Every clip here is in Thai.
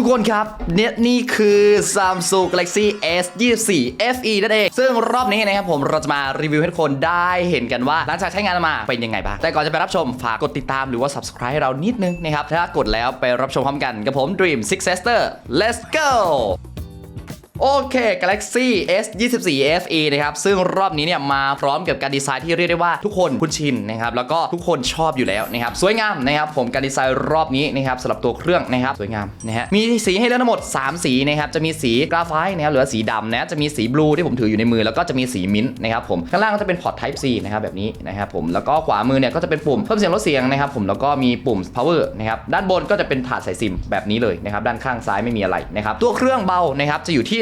ทุกคนครับเนี่ยนี่คือ Samsung Galaxy S 24 FE นั่นเอง ซึ่งรอบนี้นะครับผมเราจะมารีวิวให้ทุกคนได้เห็นกันว่าหลังจากใช้งานมาเป็นยังไงบ้าง แต่ก่อนจะไปรับชมฝากกดติดตามหรือว่า subscribe ให้เรานิดนึงนะครับ ถ้ากดแล้วไปรับชมพร้อมกันกับผม Dream Six Sister let's go โอเค Galaxy S 24 FE นะครับ ซึ่งรอบนี้เนี่ยมาพร้อมกับการดีไซน์ที่เรียกได้ว่าทุกคนคุ้นชินนะครับ แล้วก็ทุกคนชอบอยู่แล้วนะครับ สวยงามนะครับผมการดีไซน์รอบนี้นะครับสำหรับตัวเครื่องนะครับ สวยงามนะฮะ มีสีให้เลือกทั้งหมด 3 สีนะครับ จะมีสีกราไฟต์นะครับหรือสีดำนะ จะมีสีบลูที่ผมถืออยู่ในมือ แล้วก็จะมีสีมิ้นท์นะครับผม ข้างล่างก็จะเป็นพอร์ต Type C นะครับแบบนี้นะครับผม แล้วก็ขวามือเนี่ยก็จะเป็นปุ่มเพิ่มเสียงลดเสียงนะครับผม แล้วก็มีปุ่ม power นะครับด้านบนก็จะเป็นถาดใส่ซิมแบบนี้เลยนะครับด้านข้างซ้ายไม่มีอะไรนะครับตัวเครื่องเบานะครับจะอยู่ที่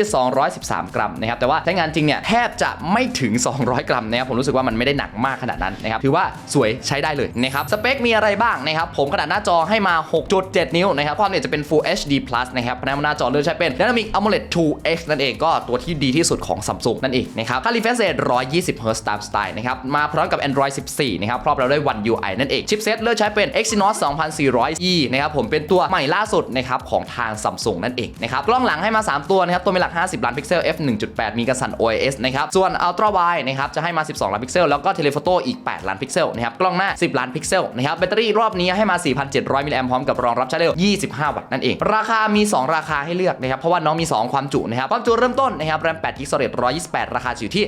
213 กรัมนะครับแต่ว่าใช้งานจริงเนี่ยแทบจะไม่ถึง 200 กรัมนะครับผมรู้สึกว่ามันไม่ได้หนักมากขนาดนั้นนะครับถือว่าสวยใช้ได้เลยนะครับสเปคมีอะไรบ้างนะครับผมขนาดหน้าจอให้มา 6.7 นิ้วนะครับความละเอียดจะเป็น Full HD Plus นะครับหน้าหน้าจอเลือกใช้เป็น Dynamic AMOLED 2X นั่นเองก็ตัวที่ดีที่สุดของ Samsung นั่นเองนะครับค่า refresh rate 120 Hz ตามสไตล์นะครับมาพร้อมกับ Android 14 นะครับครอบเราด้วย One UI นั่นเองชิปเซตเลือกใช้เป็น Exynos 2400E นะครับผมเป็นตัวใหม่ล่าสุดนะครับของทาง Samsung นั่นเองนะครับกล้องหลังให้มา 3 ตัวนะครับตัวเป็นหลัก50 ล้านพิกเซล f 1.8 มีกระสัน OIS นะครับส่วน Ultra Wide นะครับจะให้มา 12 ล้านพิกเซลแล้วก็ Telephoto อีก 8 ล้านพิกเซลนะครับกล้องหน้า 10 ล้านพิกเซลนะครับแบตเตอรี่รอบนี้ให้มา 4,700 มิลลิแอมพร้อมกับรองรับชาร์จเร็ว 25 วัตต์นั่นเอง ราคามี 2 ราคาให้เลือกนะครับเพราะว่าน้องมี 2 ความจุนะครับความจุเริ่มต้นนะครับ RAM 8 g b storage 128 ราคาอยู่ที่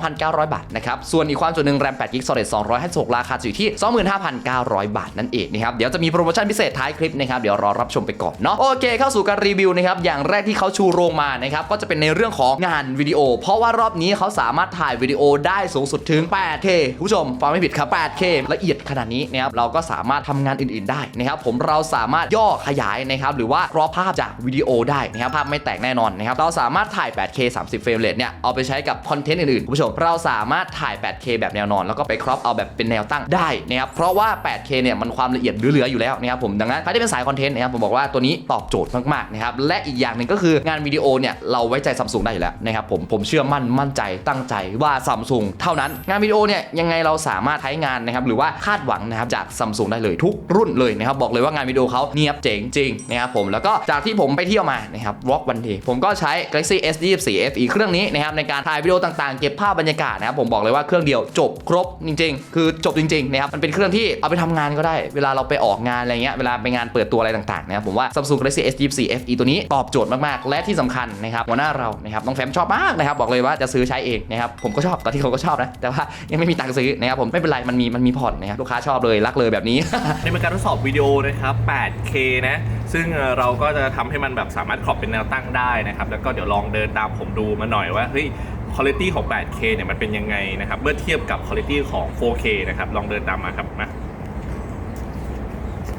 22,900 บาทนะครับส่วนอีกความจุหนึ่ง RAM 8 g b storage 256 ราคาอยู่ที่ 25,900 บาทนั่นเองนะครับเดี๋ยวจะมีโปรโมชั่นพิเศษท้ายคลิปนะครับเดี๋ยวรอรับชมไปก่อนเนาะโอเคเข้าสู่การรีวิวนะครับอย่างแรกที่เขาชูโรงมานะครับก็จะเป็นในเรื่องของงานวิดีโอ เพราะว่ารอบนี้เขาสามารถถ่ายวิดีโอได้สูงสุดถึง 8K ผู้ชมฟังไม่ผิดครับ 8K ละเอียดขนาดนี้นะครับเราก็สามารถทำงานอื่นๆได้นะครับผมเราสามารถย่อขยายนะครับหรือว่าครอปภาพจากวิดีโอได้นะครับภาพไม่แตกแน่นอนนะครับเราสามารถถ่าย 8K 30 เฟรมเรทเนี่ยเอาไปใช้กับคอนเทนต์อื่นๆคุณผู้ชมเราสามารถถ่าย 8K แบบแนวนอน แล้วก็ไปครอปเอาแบบเป็นแนวตั้งได้นะครับเพราะว่า 8K เนี่ยมันความละเอียดเหลือๆอยู่แล้วนะครับผมดังนั้นใครที่เป็นสายคอนเทนต์นะครับผมบอกว่าตัวนี้ตอบโจทย์มากๆนะครับและอีกอย่างหนึ่งก็คืองานวิดีโอเนี่ยเราไว้ใจซัมซุงได้อยู่แล้วนะครับผมผมเชื่อมั่นมั่นใจตั้งใจว่าซัมซุงเท่านั้นงานวิดีโอเนี่ยยังไงเราสามารถใช้งานนะครับหรือว่าคาดหวังนะครับจากซัมซุงได้เลยทุกรุ่นเลยนะครับบอกเลยว่างานวิดีโอเขาเนียบเจ๋งจริงนะครับผมแล้วก็จากที่ผมไปเที่ยวมานะครับวอล์กวันเดย์ผมก็ใช้ Galaxy S 24 FE เครื่องนี้นะครับในการถ่ายวิดีโอต่างๆ เก็บภาพบรรยากาศนะครับผมบอกเลยว่าเครื่องเดียวจบครบจริง ๆ คือจบจริงๆนะครับมันเป็นเครื่องที่เอาไปทำงานก็ได้ เวลาเราไปออกงานอะไรเงี้ยเวลาไปงานเปิดตัวอะไรต่างๆนะครับผมว่า Samsung Galaxy S 24 FE ตัวนี้ตอบโจทย์มากๆและที่สำคัญนะครับหัวหน้าเรานะครับน้องแฟมชอบมากนะครับบอกเลยว่าจะซื้อใช้เองนะครับผมก็ชอบตอนที่เขาก็ชอบนะแต่ว่ายังไม่มีตังค์ซื้อนะครับผมไม่เป็นไรมันมีมันมีผ่อนนะครับลูกค้าชอบเลยรักเลยแบบนี้ นี่เป็นการทดสอบวิดีโอนะครับ 8K นะซึ่งเราก็จะทำให้มันแบบสามารถขอบเป็นแนวตั้งได้นะครับแล้วก็เดี๋ยวลองเดินตามผมดูมาหน่อยว่าเฮ้ยคุณภาพของ 8K เนี่ยมันเป็นยังไงนะครับเมื่อเทียบกับคุณภาพของ 4K นะครับลองเดินตามมาครับมา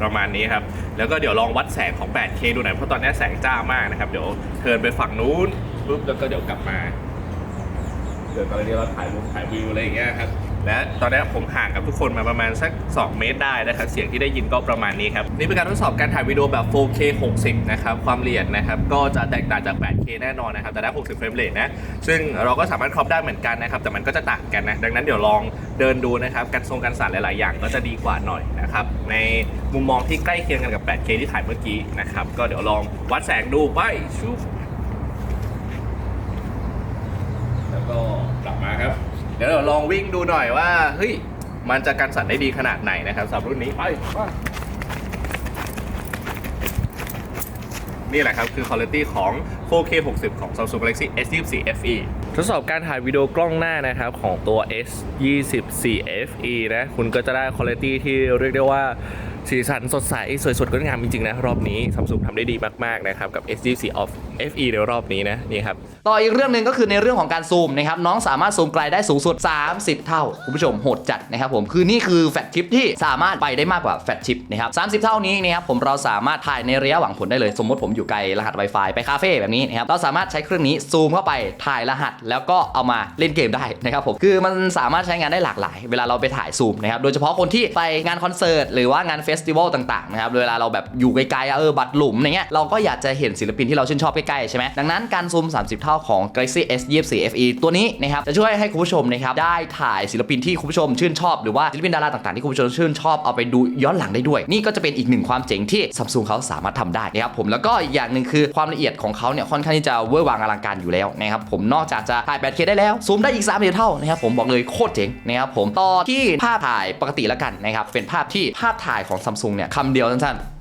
ประมาณนี้ครับ แล้วก็เดี๋ยวลองวัดแสงของ 8K ดูหน่อยเพราะตอนนี้แสงจ้ามากนะครับเดี๋ยวเทินไปฝั่งนู้นปุ๊บแล้วก็เดี๋ยวกลับมาเดี๋ยวตอนนี้เราถ่ายรูปถ่ายวิวอะไรอย่างเงี้ยครับ และตอนนี้ผมห่างกับทุกคนมาประมาณสัก 2 เมตรได้นะครับ เสียงที่ได้ยินก็ประมาณนี้ครับ นี่เป็นการทดสอบการถ่ายวิดีโอแบบ 4K 60 นะครับ ความละเอียดนะครับ ก็จะแตกต่างจาก 8K แน่นอนนะครับ แต่ได้ 60 เฟรมเรทนะ ซึ่งเราก็สามารถครอปได้เหมือนกันนะครับ แต่มันก็จะต่างกันนะ ดังนั้นเดี๋ยวลองเดินดูนะครับ การทรงการสั่นหลาย ๆ อย่างก็จะดีกว่าหน่อยนะครับ ในมุมมองที่ใกล้เคียงกันกับ 8K ที่ถ่ายเมื่อกี้นะครับ ก็เดี๋ยวลองวัดแสงดูไปชุบแล้วก็กลับมาครับ เดี๋ยวเราลองวิ่งดูหน่อยว่าเฮ้ยมันจะกันสั่นได้ดีขนาดไหนนะครับสำหรับรุ่นนี้ไปไปนี่แหละครับ คือคุณภาพของ 4K 60 ของ Samsung Galaxy S24 FE ดสอบการถ่ายวิดีโอกล้องหน้านะครับของตัว S24 FE นะคุณก็จะได้คุณภาพที่เรียกได้ว่าสีสันสดใส สวยสดงดงามจริง ๆ นะ รอบนี้ Samsung ทำได้ดีมาก ๆ นะครับ กับ S24 of FE ในรอบนี้นะ นี่ครับ ต่ออีกเรื่องหนึ่งก็คือในเรื่องของการซูมนะครับ น้องสามารถซูมไกลได้สูงสุด 30 เท่า คุณผู้ชมโหดจัดนะครับผมคือนี่คือแฟลชชิปที่สามารถไปได้มากกว่าแฟลชชิปนะครับ30 เท่านี้นะครับผมเราสามารถถ่ายในระยะหวังผลได้เลย สมมติผมอยู่ไกลรหัส Wi-Fi ไปคาเฟ่แบบนี้นะครับเราสามารถใช้เครื่องนี้ซูมเข้าไปถ่ายรหัสแล้วก็เอามาเล่นเกมได้นะครับผมคือมันสามารถใช้งานได้หลากหลาย เวลาเราไปถ่ายซูมนะครับโดยเฉพาะคนที่ไปงานคอนเสิร์ตหรือว่างานเฟสติวัลต่างๆนะครับเวลาเราแบบอยู่ไกลๆเออบัตรหลุมอย่างเงี้ยเราก็อยากจะเห็นศิลปินที่เราชื่นชอบใกล้ๆใช่ไหมดังนั้นการซูม 30 เท่าของ Galaxy S 24 FE ตัวนี้นะครับจะช่วยให้คุณผู้ชมนะครับได้ถ่ายศิลปินที่คุณผู้ชมชื่นชอบหรือว่าศิลปินดาราต่างๆที่คุณผู้ชมชื่นชอบเอาไปดูย้อนหลังได้ด้วย นี่ก็จะเป็นอีกหนึ่งความเจ๋งที่ Samsung เขาสามารถทำได้นะครับผมแล้วก็อีกอย่างหนึ่งคือความละเอียดของเขาเนี่ยค่อนข้างที่จะเวอร์วังอลังการอยู่แล้วนะครับผมนอกจากจะถ่าย 8K ได้แล้ว ซูมได้อีก3เท่านะครับผมบอกเลยโคตรเจ๋งนะครับผมต่อที่ภาพถ่ายปกติแล้วกันนะครับเป็นภาพที่ภาพถ่ายของซัมซุงเนี่ยคำเดียวสั้นๆ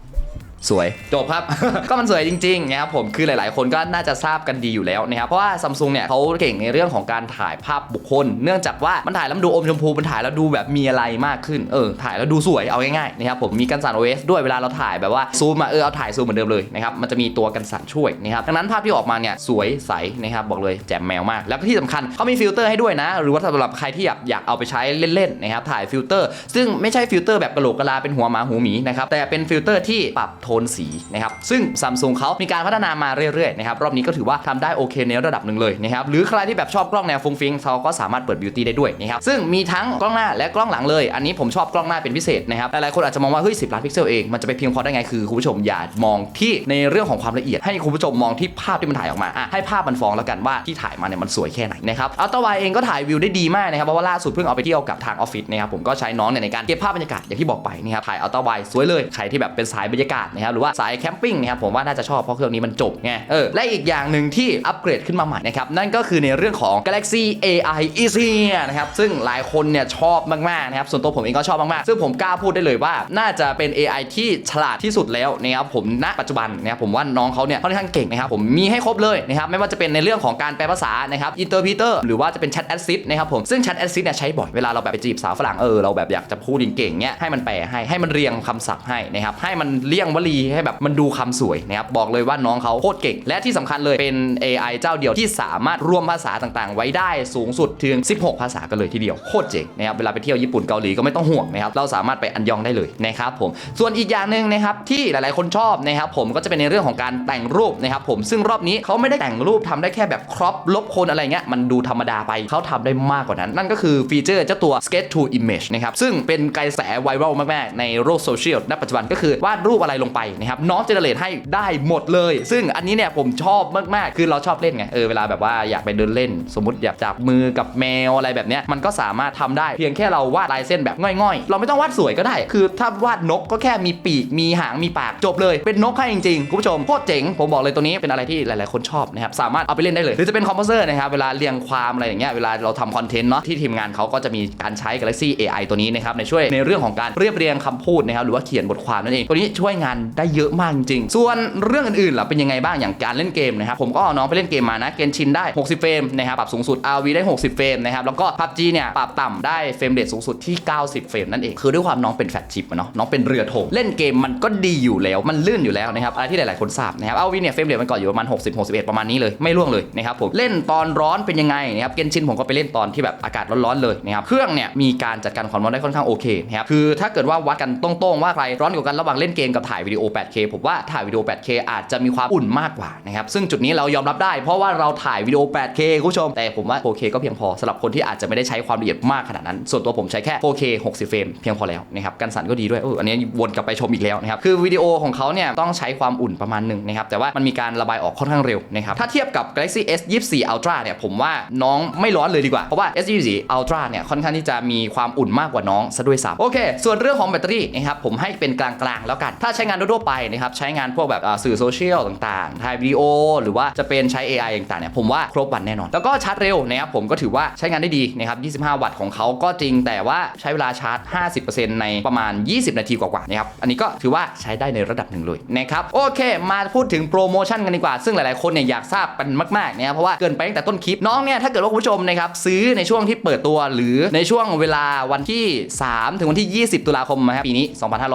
สวยจบครับ ก็มันสวยจริงๆนะครับผมคือหลายๆ คนก็น่าจะทราบกันดีอยู่แล้วนะครับเพราะว่าซัมซุงเนี่ยเขาเก่งในเรื่องของการถ่ายภาพบุคคล เนื่องจากว่ามันถ่ายแล้วมันดูอมชมพูมันถ่ายแล้วดูแบบมีอะไรมากขึ้นเออถ่ายแล้วดูสวยเอาง่ายๆนะครับผมมีกันสั่น OS ด้วยเวลาเราถ่ายแบบว่าซูมมาเออเอาถ่ายซูมเหมือนเดิมเลยนะครับมันจะมีตัวกันสั่นช่วยนะครับดังนั้นภาพที่ออกมาเนี่ยสวยใสนะครับบอกเลยแจ่มแมวมาก แล้วก็ที่สำคัญเขามีฟิลเตอร์ให้ด้วยนะ หรือว่าสำหรับใครที่อยากอยากเอาไปใช้เล่นๆนะครับถ่ายฟิลเตอร์ ซึ่งไม่ใช่ฟิลเตอร์แบบกระโหลกกะลาเป็นหัวหมาหูหมีนะครับแต่เป็นฟิลเตอร์ที่ปรับโทนสีนะครับซึ่งซัมซุงเขามีการพัฒนามาเรื่อยๆนะครับรอบนี้ก็ถือว่าทำได้โอเคในระดับหนึ่งเลยนะครับหรือใครที่แบบชอบกล้องแนวฟุ้งฟิ้งเขาก็สามารถเปิดบิวตี้ได้ด้วยนะครับซึ่งมีทั้งกล้องหน้าและกล้องหลังเลย อันนี้ผมชอบกล้องหน้าเป็นพิเศษนะครับหลายๆคนอาจจะมองว่าเฮ้ย10ล้านพิกเซลเองมันจะไปเพียงพอได้ไงคือคุณผู้ชมอย่ามองที่ในเรื่องของความละเอียด ให้คุณผู้ชมมองที่ภาพที่มันถ่ายออกมาอะให้ภาพมันฟ้องแล้วกันว่าที่ถ่ายมาเนี่ยมันสวยแค่ไหนนะครับอัลตร้าไวเองก็ถ่ายวิวได้ดีมากนะครับเพราะว่าล่าสุดเพิ่งเอาไปเที่ยวกับทางออฟฟิศนะครับผมก็ใช้น้องเนี่ยในการเก็บภาพบรรยากาศอย่างที่บอกไปนะครับถ่ายอัลตร้าไวสวยเลยใครที่แบบเป็นสายบรรยากาศนะครับหรือว่าสายแคมปิ้งนะครับผมว่าน่าจะชอบเพราะเครื่องนี้มันจบไงเออและอีกอย่างหนึ่งที่อัปเกรดขึ้นมาใหม่นะครับนั่นก็คือในเรื่องของ Galaxy AI Easy นะครับซึ่งหลายคนเนี่ยชอบมากๆนะครับส่วนตัวผมเองก็ชอบมากๆซึ่งผมกล้าพูดได้เลยว่า น่าจะเป็น AI ที่ฉลาดที่สุดแล้วนะครับผมณปัจจุบันนะครับผมว่าน้องเขาเนี่ยค่อนข้างเก่งนะครับผมมีให้ครบเลยนะครับไม่ว่าจะเป็นในเรื่องของการแปลภาษานะครับอินเตอร์พีเตอร์หรือว่าจะเป็น Chat Assist นะครับผมซึ่ง Chat Assist เนี่ยใช้บ่อยเวลาเราแบบไปจีบสาวฝรั่งเออเราแบบอยากจะพูดเก่งๆเนี่ยให้มันแปลให้ให้มันเรียงคำศัพท์ให้นะครับให้มันเรียงวลีให้แบบมันดูคำสวยนะครับบอกเลยว่าน้องเขาโคตรเก่ง และที่สำคัญเลยเป็น AI เจ้าเดียวที่สามารถรวมภาษาต่างๆ ไว้ได้สูงสุดถึง 16 ภาษากันเลยทีเดียวโคตรเจ๋งนะครับเวลาไปเที่ยวญี่ปุ่นเกาหลีก็ไม่ต้องห่วงนะครับเราสามารถไปอันยองได้เลยนะครับผมส่วนอีกอย่างหนึ่งนะครับที่หลายๆคนชอบนะครับผมก็จะเป็นในเรื่องของการแต่งรูปนะครับผมซึ่งรอบนี้เขาไม่ได้แต่งรูปทำได้แค่แบบครอปลบคนอะไรเงี้ยมันดูธรรมดาไปเขาทำได้มากกว่านั้น นั่นก็คือฟีเจอร์เจ้าตัว Sketch to Image นะครับซึ่งเป็นกระแสไวรัลมากๆในโลกโซเชียลณปัจจุบันก็คือวาดรูปอะไรลงไปนะครับน้องเจเนเรตให้ได้หมดเลย ซึ่งอันนี้เนี่ยผมชอบมาก ๆ คือเราชอบเล่นไงเออเวลาแบบว่าอยากไปเดินเล่น สมมติอยากจับมือกับแมวอะไรแบบเนี้ยมันก็สามารถทำได้เพียงแค่เราวาดลายเส้นแบบง่อยๆ เราไม่ต้องวาดสวยก็ได้ คือถ้าวาดนกก็แค่มีปีกมีหางมีปากจบเลยเป็นนกให้จริงๆคุณผู้ชมโคตรเจ๋งผมบอกเลยตัวนี้เป็นอะไรที่หลายๆคนชอบนะครับสามารถเอาไปเล่นได้เลยหรือจะเป็นคอมโพเซอร์นะครับเวลาเรียงความอะไรอย่างเงี้ยเวลาเราทำคอนเทนต์เนาะที่ทีมงานเขาก็จะมีการใช้ Galaxy AI ตัวนี้นะครับในช่วยในเรื่องของการเรียบเรียงคำพูดนะครับหรือว่าเขียนบทความนั่นเองตัวนี้ช่วยงานได้เยอะมากจริงๆ ส่วนเรื่องอื่นๆล่ะเป็นยังไงบ้างอย่างการเล่นเกมนะครับผมก็เอาน้องไปเล่นเกมมานะเกนชินได้ 60 เฟรมนะครับปรับสูงสุด RV ได้ 60 เฟรมนะครับแล้วก็ PUBG เนี่ยปรับต่ำได้เฟรมเรทสูงสุดที่ 90 เฟรมนั่นเองคือด้วยความน้องเป็นแฟลชชิปเนาะน้องเป็นเรือธงเล่นเกมมันก็ดีอยู่แล้วมันลื่นอยู่แล้วนะครับอะไรที่หลายๆคนทราบนะครับ RV เนี่ยเฟรมเรทมันก่อนอยู่ประมาณ 60 61 ประมาณนี้เลยไม่ร่วงเลยนะครับผมเล่นตอนร้อนเป็นยังไงนะครับเกนชินผมก็ไปเล่นตอนที่แบบอากาศร้อนๆเลยนะครับเครื่องเนี่ยมีการจัดการความร้อนได้ค่อนข้างโอเคนะครับคือถ้าเกิดว่าวัดกันตรงๆว่าใครร้อนกว่ากันระหว่างเล่นเกมกับถ่ายวิดีโโอ 8K ผมว่าถ่ายวิดีโอ 8K อาจจะมีความอุ่นมากกว่านะครับ ซึ่งจุดนี้เรายอมรับได้เพราะว่าเราถ่ายวิดีโอ 8K คุณผู้ชม แต่ผมว่า 4K ก็เพียงพอสำหรับคนที่อาจจะไม่ได้ใช้ความละเอียดมากขนาดนั้น ส่วนตัวผมใช้แค่ 4K 60 เฟรมเพียงพอแล้วนะครับ กันสั่นก็ดีด้วยอออันนี้วนกลับไปชมอีกแล้วนะครับ คือวิดีโอของเขาเนี่ยต้องใช้ความอุ่นประมาณหนึ่งนะครับ แต่ว่ามันมีการระบายออกค่อนข้างเร็วนะครับ ถ้าเทียบกับ Galaxy S 24 Ultra เนี่ยผมว่าน้องไม่ร้อนเลยดีกว่า เพราะว่า S 24 Ultra เนี่ยค่อนข้างที่จะมีความอุ่นมากกว่าน้องซะด้วยซ้ำโอเค ส่วนเรื่องของแบตเตอรี่นะครับผมให้เป็นกลางๆแล้วกัน ถ้าใช้งานทั่วๆไปนะครับใช้งานพวกแบบสื่อโซเชียลต่างๆถ่ายวิดีโอ หรือว่าจะเป็นใช้ AI ต่างๆเนี่ยผมว่าครบวันแน่นอน แล้วก็ชาร์จเร็วนะครับผมก็ถือว่าใช้งานได้ดีนะครับ25 วัตต์ของเขาก็จริงแต่ว่าใช้เวลาชาร์จ 50%ในประมาณ 20 นาทีกว่าๆนะครับอันนี้ก็ถือว่าใช้ได้ในระดับหนึ่งเลยนะครับโอเค มาพูดถึงโปรโมชั่นกันดีกว่า ซึ่งหลายๆคนเนี่ยอยากทราบกันมากๆนะครับเพราะว่าเกินไปตั้งแต่ต้นคลิปน้องเนี่ยถ้าเกิดว่าคุณผู้ชมนะครับซื้อในช่วงที่เปิดตัวหรือในช่วงเวลาวันที่ 3 ถึงวันที่ 20 ตุลาคมนะครับปีนี้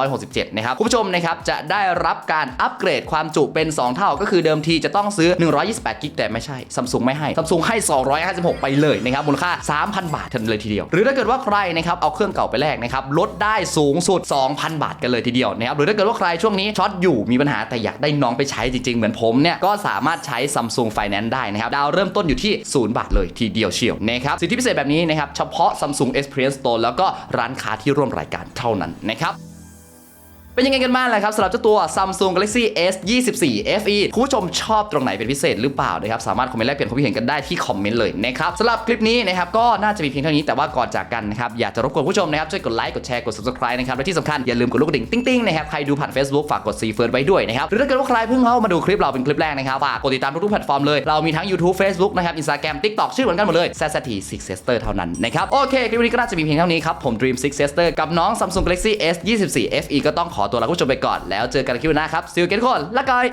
2567 นะครับคุณผู้ชมนะครับจะได้รับการอัปเกรดความจุเป็น 2 เท่า ก็คือเดิมทีจะต้องซื้อ 128กิกแต่ไม่ใช่ซัมซุงไม่ให้ซัมซุงให้ 256 ไปเลยนะครับมูลค่า 3,000 บาททันเลยทีเดียว หรือถ้าเกิดว่าใครนะครับเอาเครื่องเก่าไปแลกนะครับลดได้สูงสุด 2,000 บาทกันเลยทีเดียวนะครับหรือถ้าเกิดว่าใครช่วงนี้ช็อตอยู่มีปัญหาแต่อยากได้น้องไปใช้จริงๆ เหมือนผมเนี่ยก็สามารถใช้ Samsung Finance ได้นะครับดาวเริ่มต้นอยู่ที่0บาทเลยทีเดียวเชียวนะครับสิทธิพิเศษแบบนี้นะครับเฉพาะ Samsung Experience Store แล้วก็ร้านค้าที่ร่วมรายการเท่านั้นนะครับ เป็นยังไงกันบ้างล่ะครับสำหรับเจ้าตัว Samsung Galaxy S 24 FE คุณผู้ชมชอบตรงไหนเป็นพิเศษหรือเปล่านะครับ สามารถคอมเมนต์แลกเปลี่ยนความคิดเห็นกันได้ที่คอมเมนต์เลยนะครับสำหรับคลิปนี้นะครับก็น่าจะมีเพียงเท่านี้แต่ว่าก่อนจากกันนะครับ อยากจะรบกวนผู้ชมนะครับ ช่วยกดไลค์กดแชร์กด subscribe นะครับ และที่สำคัญอย่าลืมกดลูกกระดิ่งติ้งๆนะครับใครดูผ่าน Facebook ฝากกดซีเฟิร์ไว้ด้วยนะครับหรือถ้าเกิดว่าใครเพิ่งเข้ามาดูคลิปเราเป็นคลิปแรกนะครับฝากกดติดตามทุกๆแพลตฟอร์มเลยเรามีทั้ง YouTube Facebook นะครับ Instagram TikTok ชื่อเหมือนกันหมดเลย z z t Six Sister เท่านั้นนะครับโอเคคลิปนี้ก็น่าจะมีเพียงเท่านี้ครับผม Dream Six Sister กับน้อง Samsung Galaxy S 24 FE ก็ต้องขอตัวลาผู้ชมไปก่อนแล้วเจอกันคลิปหน้าครับซิลเกนทุกคนละกาย